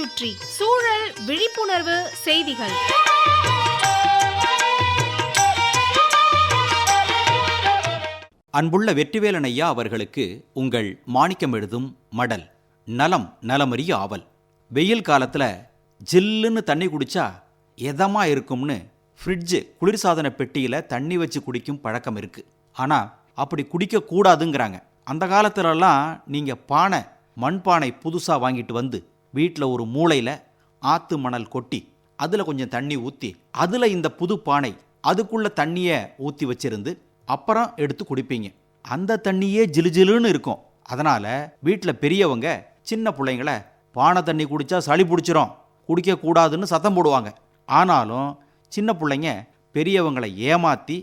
சுற்றி சூழல் விழிப்புணர்வு செய்திகள். அன்புள்ள வெற்றிவேலனையா அவர்களுக்கு உங்கள் மாணிக்கம் எழுதும் மடல் நலம் நலமறிய ஆவல். வெயில் காலத்தில் ஜில்லுன்னு தண்ணி குடிச்சா எதமா இருக்கும்னு ஃப்ரிட்ஜு குளிர்சாதன பெட்டியில் தண்ணி வச்சு குடிக்கும் பழக்கம் இருக்கு. ஆனால் அப்படி குடிக்கக்கூடாதுங்கிறாங்க அந்த காலத்துலலாம் நீங்கள் பானை மண்பானை புதுசாக வாங்கிட்டு வந்து வீட்டில் ஒரு மூலையில் ஆற்று மணல் கொட்டி அதில் கொஞ்சம் தண்ணி ஊற்றி அதில் இந்த புது பானை அதுக்குள்ளே தண்ணியை ஊற்றி வச்சிருந்து அப்புறம் எடுத்து குடிப்பீங்க. அந்த தண்ணியே ஜிலுஜிலுன்னு இருக்கும். அதனால் வீட்டில் பெரியவங்க சின்ன பிள்ளைங்கள பானை தண்ணி குடித்தா சளி பிடிச்சிரும் குடிக்கக்கூடாதுன்னு சத்தம் போடுவாங்க. ஆனாலும் சின்ன பிள்ளைங்க பெரியவங்களை ஏமாற்றி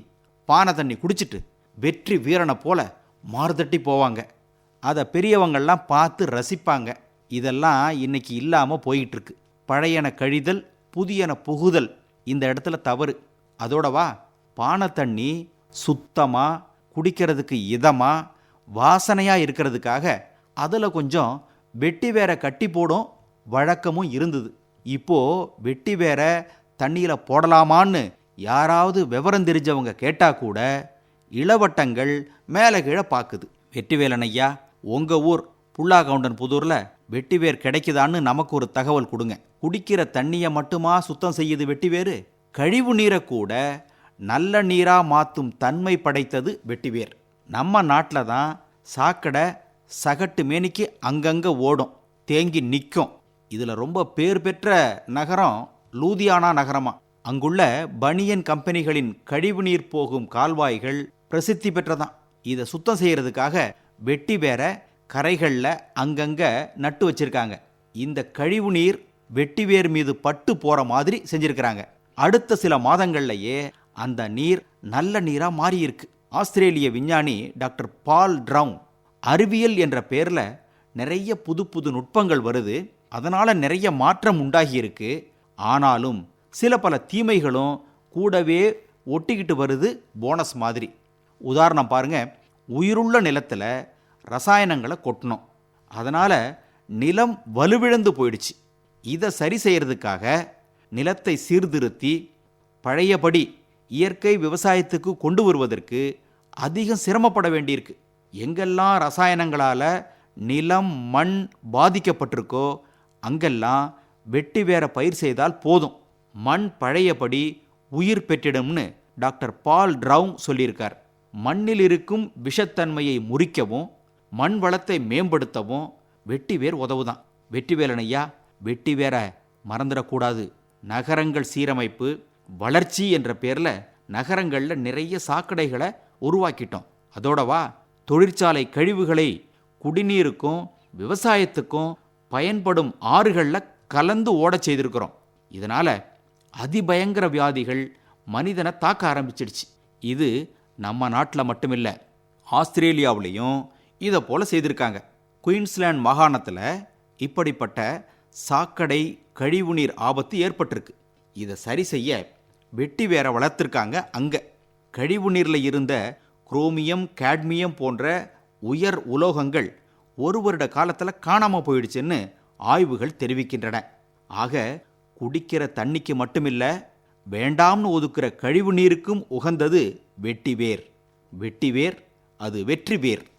பானை தண்ணி குடிச்சிட்டு வெற்றி வீரனை போல மாறுதட்டி போவாங்க. அதை பெரியவங்கள்லாம் பார்த்து ரசிப்பாங்க. இதெல்லாம் இன்னைக்கு இல்லாமல் போயிட்டுருக்கு. பழையன கழிதல் புதியன புகுதல் இந்த இடத்துல தவறு. அதோடவா? பானை தண்ணி சுத்தமாக குடிக்கிறதுக்கு இதமாக வாசனையாக இருக்கிறதுக்காக அதில் கொஞ்சம் வெட்டி வேற கட்டி போடும் வழக்கமும் இருந்தது. இப்போது வெட்டி வேற தண்ணியில் போடலாமான்னு யாராவது விவரம் தெரிஞ்சவங்க கேட்டால் கூட இளவட்டங்கள் மேலே கீழே பார்க்குது வெட்டிவேலன் ஐயா உங்கள் ஊர் புல்லாகவுண்டன் புதூரில் வெட்டிவேர் கிடைக்குதான்னு நமக்கு ஒரு தகவல் கொடுங்க. குடிக்கிற தண்ணியை மட்டுமா சுத்தம் செய்யுது வெட்டிவேறு? கழிவு நீரை கூட நல்ல நீராக மாற்றும் தன்மை படைத்தது வெட்டிவேர். நம்ம நாட்டில் தான் சாக்கடை சகட்டு மேனிக்கு அங்கங்கே ஓடும். தேங்கி நிற்கும் இதில் ரொம்ப பேர் பெற்ற நகரம் லூதியானா நகரமா. அங்குள்ள பனியன் கம்பெனிகளின் கழிவுநீர் போகும் கால்வாய்கள் பிரசித்தி பெற்றதான் இதை சுத்தம் செய்கிறதுக்காக வெட்டி வேற கரைகளில் அங்கங்கே நட்டு வச்சிருக்காங்க. இந்த கழிவுநீர் வெட்டிவேர் மீது பட்டு போகிற மாதிரி செஞ்சுருக்கிறாங்க. அடுத்த சில மாதங்கள்லையே அந்த நீர் நல்ல நீராக மாறியிருக்கு. ஆஸ்திரேலிய விஞ்ஞானி டாக்டர் பால் ட்ரவுன் அறிவியல் என்ற பேரில் நிறைய புது புது நுட்பங்கள் வருது. அதனால் நிறைய மாற்றம் உண்டாகியிருக்கு. ஆனாலும் சில பல தீமைகளும் கூடவே ஒட்டிக்கிட்டு வருது போனஸ் மாதிரி. உதாரணம் பாருங்கள் உயிருள்ள நிலத்தில் ரசாயனங்களை கொட்டணும் அதனால் நிலம் வலுவிழந்து போயிடுச்சு. இதை சரி செய்யறதுக்காக நிலத்தை சீர்திருத்தி பழையபடி இயற்கை விவசாயத்துக்கு கொண்டு வருவதற்கு அதிகம் சிரமப்பட வேண்டியிருக்கு. எங்கெல்லாம் ரசாயனங்களால் நிலம் மண் பாதிக்கப்பட்டிருக்கோ அங்கெல்லாம் வெட்டி வேற பயிர் செய்தால் போதும். மண் பழையபடி உயிர் பெற்றிடும்னு டாக்டர் பால் ட்ரவுங் சொல்லியிருக்கார். மண்ணில் இருக்கும் விஷத்தன்மையை முறிக்கவும் மண் வளத்தை மேம்படுத்தவும் வெட்டிவேர் உதவுதான். வெற்றிவேலன் ஐயா வெட்டிவேரை மறந்துடக்கூடாது. நகரங்கள் சீரமைப்பு வளர்ச்சி என்ற பேரில் நகரங்களில் நிறைய சாக்கடைகளை உருவாக்கிட்டோம். அதோடவா தொழிற்சாலை கழிவுகளை குடிநீருக்கும் விவசாயத்துக்கும் பயன்படும் ஆறுகளில் கலந்து ஓடச் செய்திருக்கிறோம். இதனால் அதிபயங்கர வியாதிகள் மனிதனை தாக்க ஆரம்பிச்சிடுச்சு. இது நம்ம நாட்டில் மட்டுமில்லை ஆஸ்திரேலியாவிலையும் இதை போல் செய்திருக்காங்க. குயின்ஸ்லேண்ட் மாகாணத்தில் இப்படிப்பட்ட சாக்கடை கழிவுநீர் ஆபத்து ஏற்பட்டிருக்கு. இதை சரி செய்ய வெட்டி வேற வளர்த்துருக்காங்க அங்கே. கழிவுநீரில் இருந்த குரோமியம் கேட்மியம் போன்ற உயர் உலோகங்கள் ஒரு வருட காலத்தில் காணாமல் போயிடுச்சுன்னு ஆய்வுகள் தெரிவிக்கின்றன. ஆக குடிக்கிற தண்ணிக்கு மட்டுமில்ல வேண்டாம்னு ஒதுக்குற கழிவு நீருக்கும் உகந்தது வெட்டிவேர் வெட்டிவேர் அது வெற்றி வேர்.